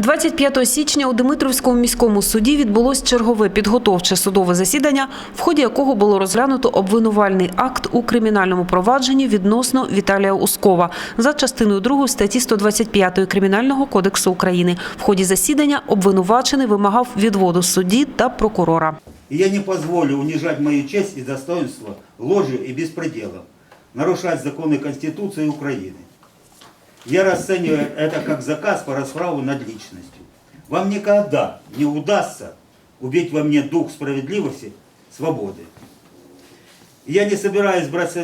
25 січня у Дмитровському міському суді відбулось чергове підготовче судове засідання, в ході якого було розглянуто обвинувальний акт у кримінальному провадженні відносно Віталія Ускова за частиною 2 статті 125 Кримінального кодексу України. В ході засідання обвинувачений вимагав відводу судді та прокурора. Я не позволю унижать мою честь и достоинство ложью и беспределом, нарушать законы Конституции Украины. Я расцениваю это как заказ по расправу над личностью. Вам никогда не удастся убить во мне дух справедливости, свободы. И Я не собираюсь брать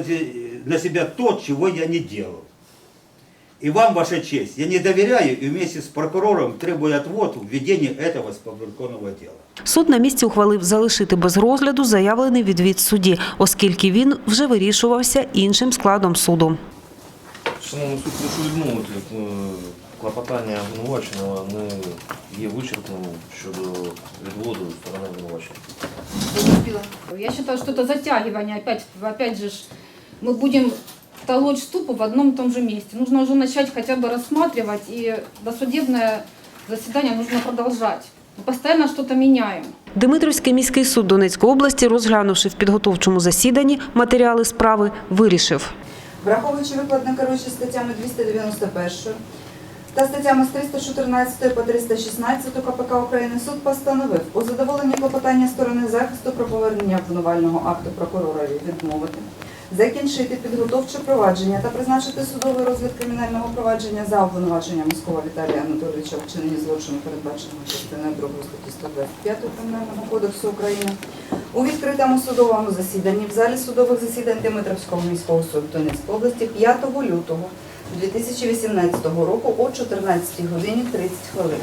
на себя то, чего я не делал. И вам, Ваша честь, я не доверяю и вместе с прокурором требую отвод в введении этого споборконного дела. Суд на місці ухвалив залишити без розгляду заявлений відвід судді, оскільки він вже вирішувався іншим складом суду. Шановний суд, прошу відмовити е, клопотання обвинуваченого не є вичерпним щодо відводу сторони обвинувачення. Я считаю, что это затягивание. Опять, опять же, ж, мы будем толочь ступу в одном и том же месте. Нужно уже начать хотя бы рассматривать, и досудебное заседание нужно продолжать. Мы постоянно что-то меняем. Дмитрівський міський суд Донецької області, розглянувши в підготовчому засіданні матеріали справи, вирішив. Враховуючи викладне керуючи статтями 291 та статтями з 314 по 316 КПК України, суд постановив у задоволенні клопотання сторони захисту про повернення обвинувального акту прокуророві відмовити, закінчити підготовче провадження та призначити судовий розгляд кримінального провадження за обвинуваченням міського Віталія Анатолійовича в вчиненні злочину, передбаченого частиною 2 статті 125 Кримінального кодексу України, у відкритому судовому засіданні в залі судових засідань Дмитровського міського суду Донецької області 5 лютого 2018 року о 14 годині 30 хвилин.